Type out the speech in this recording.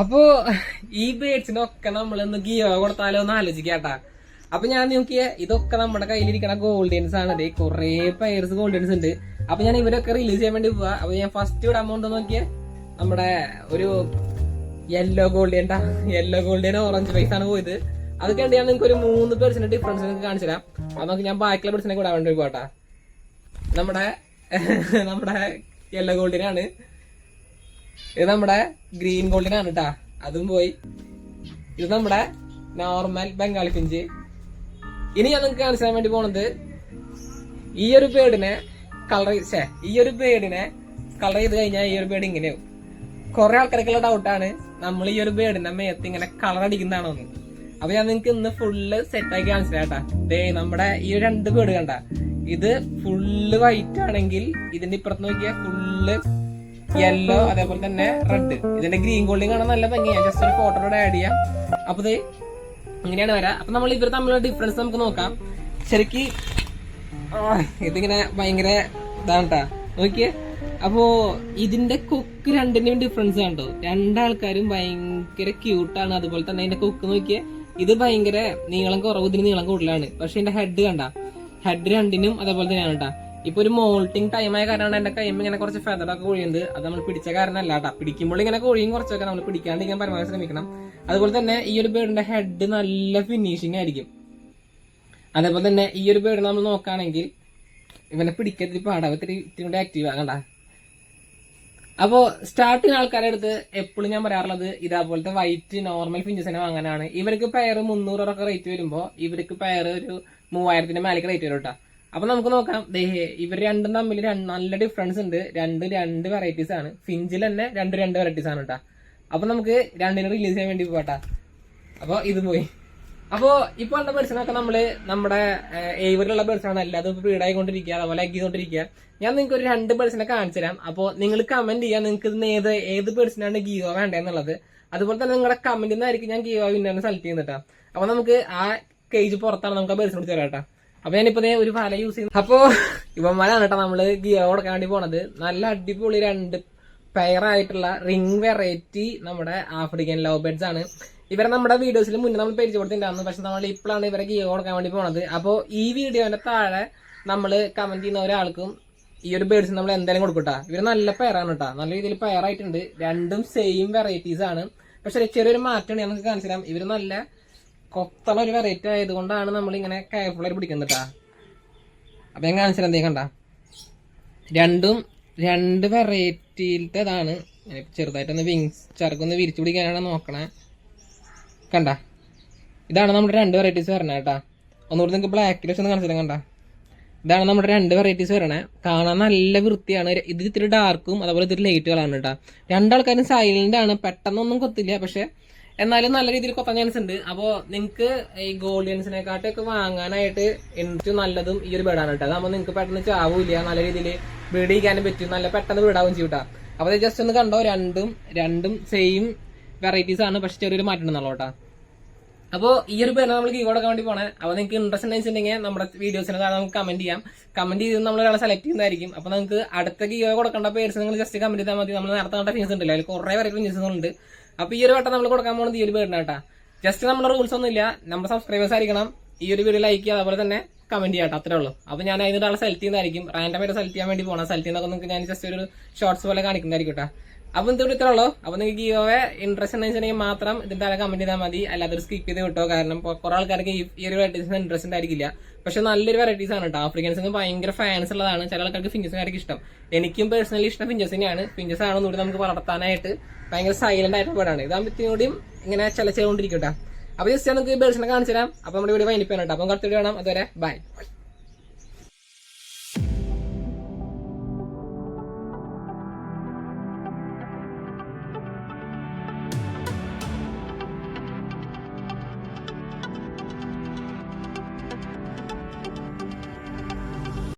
അപ്പോ ഈ ബേഡ്സിനൊക്കെ നമ്മളൊന്ന് ഗിയോ കൊടുത്താലോ എന്ന് ആലോചിക്കാട്ടാ. അപ്പൊ ഞാൻ നോക്കിയ ഇതൊക്കെ നമ്മുടെ കയ്യിലിരിക്കണ ഗോൾഡൻസ് ആണ് അതെ കുറേ പയർസ് ഗോൾഡൻസ് ഉണ്ട്. അപ്പൊ ഞാൻ ഇവരൊക്കെ റിലീസ് ചെയ്യാൻ വേണ്ടി പോവാ. അപ്പൊ ഞാൻ ഫസ്റ്റ് ഇവിടെ അമൗണ്ട് നോക്കിയ നമ്മുടെ ഒരു yellow golden yellow golden orange പൈസ ആണ് പോയത്. അത് കണ്ട് ഞാൻ നിങ്ങൾക്ക് ഒരു മൂന്ന് പേഴ്സിന്റെ ഡിഫറൻസ് നിങ്ങൾക്ക് കാണിച്ചു തരാം. അപ്പൊ നമുക്ക് ഞാൻ ബാക്കിയുള്ള പേഴ്സിനെ കൂടെ വേണ്ടി പോട്ടാ നമ്മുടെ നമ്മുടെ യെല്ലോ ഗോൾഡിനാണ് ഇത് നമ്മുടെ ഗ്രീൻ ഗോൾഡിനാണ് കേട്ടാ അതും പോയി. ഇത് നമ്മുടെ നോർമൽ ബംഗാളി പിഞ്ച്. ഇനി ഞാൻ നിങ്ങൾക്ക് കാണിച്ചാൻ വേണ്ടി പോണത് ഈ ഒരു പേടിനെ കളർ ഛേ ഈ ഒരു പേടിനെ കളർ ചെയ്ത് കഴിഞ്ഞാൽ ഈ ഒരു പേട് ഇങ്ങനെയാവും കുറെ ആൾക്കാർക്കുള്ള ഡൗട്ടാണ് നമ്മൾ ഈ ഒരു പേടിന്റെ മേത്ത് ഇങ്ങനെ കളർ അടിക്കുന്നതാണോ എന്ന്. അപ്പൊ ഞാൻ നിങ്ങൾക്ക് ഇന്ന് ഫുള്ള് സെറ്റാക്കി കാണിച്ചു കേട്ടാ ദേ നമ്മുടെ ഈ രണ്ട് പേട് കണ്ട. ഇത് ഫുള്ള് വൈറ്റ് ആണെങ്കിൽ ഇതിന്റെ ഇപ്പുറത്ത് നോക്കിയാൽ ഫുള്ള് യെല്ലോ അതേപോലെ തന്നെ റെഡ് ഇതിന്റെ ഗ്രീൻ ഗോൾഡിങ് കാണാൻ നല്ല ഭംഗിയാണ് ജസ്റ്റ് ഒരു ഫോട്ടോയുടെ ആഡ് ചെയ്യാം. അപ്പൊ ഇത് ഇങ്ങനെയാണ് വരാ. അപ്പൊ നമ്മൾ ഇവർ തമ്മിലുള്ള ഡിഫറൻസ് നമുക്ക് നോക്കാം. ശരിക്ക് ഇതിങ്ങനെ ഭയങ്കര ഇതാണ് നോക്കിയേ. അപ്പോ ഇതിന്റെ കൊക്ക് രണ്ടിന്റെയും ഡിഫറൻസ് കണ്ടോ? രണ്ടാൾക്കാരും ഭയങ്കര ക്യൂട്ടാണ് അതുപോലെ തന്നെ അതിന്റെ കൊക്ക് നോക്കിയേ. ഇത് ഭയങ്കര നീളം കുറവ് ഇതിന് നീളം കൂടുതലാണ്. പക്ഷെ ഇതിന്റെ ഹെഡ് കണ്ട. ഹെഡ് രണ്ടിനും അതേപോലെ തന്നെയാണ് കേട്ടാ ഇപ്പൊ ഒരു മോൾട്ടിങ് ടൈമായ കാരണമാണ് എന്റെ കൈമ്പ് ഇങ്ങനെ കുറച്ച് ഫെതറൊക്കെ കൊഴിയുന്നത്. അത് നമ്മൾ പിടിച്ച കാരണമല്ല കേട്ടോ പിടിക്കുമ്പോൾ ഇങ്ങനെ കൊഴിയും കുറച്ചൊക്കെ നമ്മൾ പിടിക്കാണ്ടിരിക്കാൻ പരമാവധി ശ്രമിക്കണം. അതുപോലെ തന്നെ ഈ ഒരു ബേഡിന്റെ ഹെഡ് നല്ല ഫിനിഷിംഗ് ആയിരിക്കും. അതേപോലെ തന്നെ ഈ ഒരു ബേഡ് നമ്മൾ നോക്കുകയാണെങ്കിൽ ഇവനെ പിടിക്കത്തിരി പാടാ. ഇത്തിരി ഇത്തിരി കൂടെ ആക്റ്റീവ് ആകണ്ട. അപ്പോ സ്റ്റാർട്ടിങ് ആൾക്കാരുടെ അടുത്ത് എപ്പോഴും ഞാൻ പറയാറുള്ളത് ഇതേപോലത്തെ വൈറ്റ് നോർമൽ ഫിഞ്ചസിനെ വാങ്ങാനാണ്. ഇവർക്ക് പെയർ മുന്നൂറൊക്കെ റേറ്റ് വരുമ്പോ ഇവർക്ക് പെയർ ഒരു മൂവായിരത്തിന്റെ മേലേക്ക് റേറ്റ് വരും കേട്ടോ അപ്പൊ നമുക്ക് നോക്കാം. ഇവർ രണ്ടും തമ്മിൽ നല്ല ഡിഫറൻസ് ഉണ്ട്. രണ്ട് രണ്ട് വെറൈറ്റീസ് ആണ്. ഫിഞ്ചിൽ തന്നെ രണ്ട് രണ്ട് വെറൈറ്റീസ് ആണ് കേട്ടാ അപ്പൊ നമുക്ക് രണ്ടിനും റിലീസ് ചെയ്യാൻ വേണ്ടി പോട്ടാ അപ്പൊ ഇത് പോയി. അപ്പോ ഇപ്പൊ ഉള്ള ബേഴ്സിനൊക്കെ നമ്മൾ നമ്മുടെ ഏവറിലുള്ള ബേഴ്സാണ് എല്ലാതും ഇപ്പൊ ബ്രീഡായിക്കൊണ്ടിരിക്കുക അതുപോലെ egg ചെയ്തോണ്ടിരിക്കുക ഞാൻ നിങ്ങൾക്ക് ഒരു രണ്ട് ബേഴ്സിനെ കാണിച്ചു തരാം. അപ്പൊ നിങ്ങൾ കമന്റ് ചെയ്യാം. നിങ്ങൾക്ക് ഏത് ഏത് ബേഴ്സിനാണ് ഗീവോ വേണ്ടതെന്നുള്ളത് അതുപോലെ തന്നെ നിങ്ങളുടെ കമന്റിൽ നിന്നായിരിക്കും ഞാൻ ഗീവോ വിന്നറിനെ സെലക്ട് ചെയ്യുന്നിട്ടാ അപ്പൊ നമുക്ക് ആ കേജ് പുറത്താണ് നമുക്ക് ആ ബേഴ്സിനോട് തരാം കേട്ടോ അപ്പൊ ഞാനിപ്പോ ഒരു ഫല യൂസ് ചെയ്യുന്നു അപ്പോ ഇവന്മാരാണ് കേട്ടോ നമ്മൾ ഗിയോ കൊടുക്കാൻ വേണ്ടി പോണത്. നല്ല അടിപൊളി രണ്ട് പെയറായിട്ടുള്ള റിംഗ് വെറൈറ്റി നമ്മുടെ ആഫ്രിക്കൻ ലവ് ബെഡ്സ് ആണ്. ഇവരെ നമ്മുടെ വീഡിയോസിൽ മുന്നേ നമ്മൾ പരിചയപ്പെടുത്തിണ്ടായിരുന്നു. പക്ഷെ നമ്മൾ ഇപ്പോഴാണ് ഇവരെ ഗിയോ കൊടുക്കാൻ വേണ്ടി പോണത്. അപ്പോൾ ഈ വീഡിയോന്റെ താഴെ നമ്മൾ കമന്റ് ചെയ്യുന്ന ഒരാൾക്കും ഈ ഒരു ബേഡ്സ് നമ്മൾ എന്തായാലും കൊടുക്കട്ടാ. ഇവർ നല്ല പെയറാണ് കേട്ടോ. നല്ല രീതിയിൽ പെയറായിട്ടുണ്ട് രണ്ടും സെയിം വെറൈറ്റീസ് ആണ്. പക്ഷെ ചെറിയൊരു മാറ്റമാണ് നമുക്ക് കാണിച്ചു തരാം. ഇവർ നല്ല കൊത്തള ഒരു വെറൈറ്റി ആയതുകൊണ്ടാണ് കെയർഫുൾ ആയിട്ട് പിടിക്കുന്നത് കേട്ടാ അപ്പൊ ഞാൻ കാണിച്ചാൽ എന്തേ കണ്ട? രണ്ടും രണ്ട് വെറൈറ്റിയിലത്തേതാണ് ചെറുതായിട്ടൊന്ന് വിങ്സ് ചെറുക്കൊന്ന് വിരിച്ചു പിടിക്കാനാണ് നോക്കണേ. കണ്ട? ഇതാണ് നമ്മുടെ രണ്ട് വെറൈറ്റീസ് വരണേ കേട്ടാ ഒന്നുകൂടി നിങ്ങൾക്ക് ബ്ലാക്കിൽ വെച്ചൊന്ന് ഒന്ന് കാണിച്ചു തരാം കണ്ട. ഇതാണ് നമ്മുടെ രണ്ട് വെറൈറ്റീസ് വരണേ. കാണാൻ നല്ല വൃത്തിയാണ്. ഇത് ഇത്തിരി ഡാർക്കും അതുപോലെ ഇത്തിരി ലൈറ്റ് കളാണ് കേട്ടോ രണ്ടാൾക്കാരും സൈലന്റ് ആണ്. പെട്ടെന്നൊന്നും കൊത്തില്ല. പക്ഷെ എന്നാലും നല്ല രീതിയിൽ കൊത്താൻ ചാൻസ് ഉണ്ട് അപ്പോൾ നിങ്ങൾക്ക് ഈ ഗോൾഡിയൻസിനെക്കാട്ടൊക്കെ വാങ്ങാനായിട്ട് എനിക്ക് നല്ലതും ഈ ഒരു ബേഡാണ് കേട്ടോ. അതാകുമ്പോൾ നിങ്ങൾക്ക് പെട്ടെന്ന് ചാവൂല നല്ല രീതിയിൽ വീടിക്കാനും പറ്റും നല്ല പെട്ടെന്ന് വീടാവും ചെയ്യും കേട്ടോ അപ്പോൾ ജസ്റ്റ് ഒന്ന് കണ്ടോ? രണ്ടും രണ്ടും സെയിം വെറൈറ്റീസ് ആണ് പക്ഷെ ചെറിയൊരു മാറ്റം ഉണ്ടല്ലോ അപ്പോ ഈ ഒരു പേര് നമ്മൾ കീ കൊടുക്കാൻ വേണ്ടി പോണേ. അപ്പോൾ നിങ്ങൾക്ക് ഇൻട്രസ്റ്റ് ഉണ്ടെന്നുണ്ടെങ്കിൽ നമ്മുടെ വീഡിയോസിന് താഴെ നമുക്ക് കമന്റ് ചെയ്യാം. കമന്റ് ചെയ്ത് നമ്മൾ ഒരാളെ സെലക്ട് ചെയ്യുന്നതായിരിക്കും. അപ്പോൾ നിങ്ങൾക്ക് അടുത്ത കീ കൊടുക്കേണ്ട പേഴ്സ് നിങ്ങൾ ജസ്റ്റ് കമന്റ് ചെയ്താൽ മതി. നമ്മൾ നേരത്തെ കണ്ട ഫീസ് ഉണ്ടല്ലോ അതിൽ കുറേ വെറൈറ്റി ഫീസ് അപ്പോൾ ഈ ഒരു വട്ടം നമ്മൾ കൊടുക്കാൻ പോകുന്നത് ഈ ഒരു പേരിന് കേട്ടാ. ജസ്റ്റ് നമ്മുടെ റൂൾസ് ഒന്നും ഇല്ല. നമ്മുടെ സബ്സ്ക്രൈബേഴ്സ് ആയിരിക്കണം. ഈ ഒരു വീഡിയോ ലൈക്ക് ചെയ്യുക അതുപോലെ തന്നെ കമന്റ് ചെയ്യാം അത്രേ ഉള്ളൂ. അപ്പൊ ഞാൻ അതിന് ഒരാളെ സെലക്ട് ചെയ്യുന്നതായിരിക്കും. റാൻഡമായിട്ട് സെലക്ട് ചെയ്യാൻ വേണ്ടി പോകണം സെലക്ട് ചെയ്യുന്നതൊക്കെ നിങ്ങൾക്ക് ഞാൻ ജസ്റ്റ് ഒരു ഷോർട്സ് പോലെ കാണിക്കുന്നതായിരിക്കും കേട്ടോ. അപ്പൊ എന്തുകൊണ്ട് ഇത്ര ഉള്ളൂ അപ്പൊ നിങ്ങൾക്ക് ഈ ഇൻട്രസ്റ്റ് ഉണ്ടെങ്കിൽ മാത്രം ഇതിന്റെ താഴെ കമന്റ് ചെയ്താൽ മതി. അല്ലാതെ സ്കിപ്പ് ചെയ്ത് കിട്ടോ കാരണം കുറെ ആൾക്കാർക്ക് ഈ ഒരു വെറൈറ്റീസ് ഇൻട്രസ്റ്റ് ഉണ്ടായിരിക്കില്ല. പക്ഷെ നല്ലൊരു വെറൈറ്റീസ് ആണ് കേട്ടോ ആഫ്രിക്കൻസിന് ഭയങ്കര ഫാൻസ് ഉള്ളതാണ്. ചില ആൾക്കാർക്ക് ഫിഞ്ചസുകാർക്ക് ഇഷ്ടം. എനിക്കും പേഴ്സണലി ഇഷ്ടം ഫിഞ്ചസിനെയാണ് ഫിഞ്ചസ് ആണ് കൂടി നമുക്ക് വളർത്താനായിട്ട് ഭയങ്കര സൈലന്റ് ആയിട്ട് പേടാണ് ഇതാകുമ്പോഴത്തേനും ഇങ്ങനെ ചലച്ചുകൊണ്ടിരിക്കട്ടെ അപ്പൊ ജസ്റ്റ് നമുക്ക് ബേഴ്സിനെ കാണിച്ചു തരാം അപ്പൊ നമ്മുടെ വീഡിയോ കേട്ടോ അപ്പം കറക്റ്റ് വേണം അതുവരെ ബൈ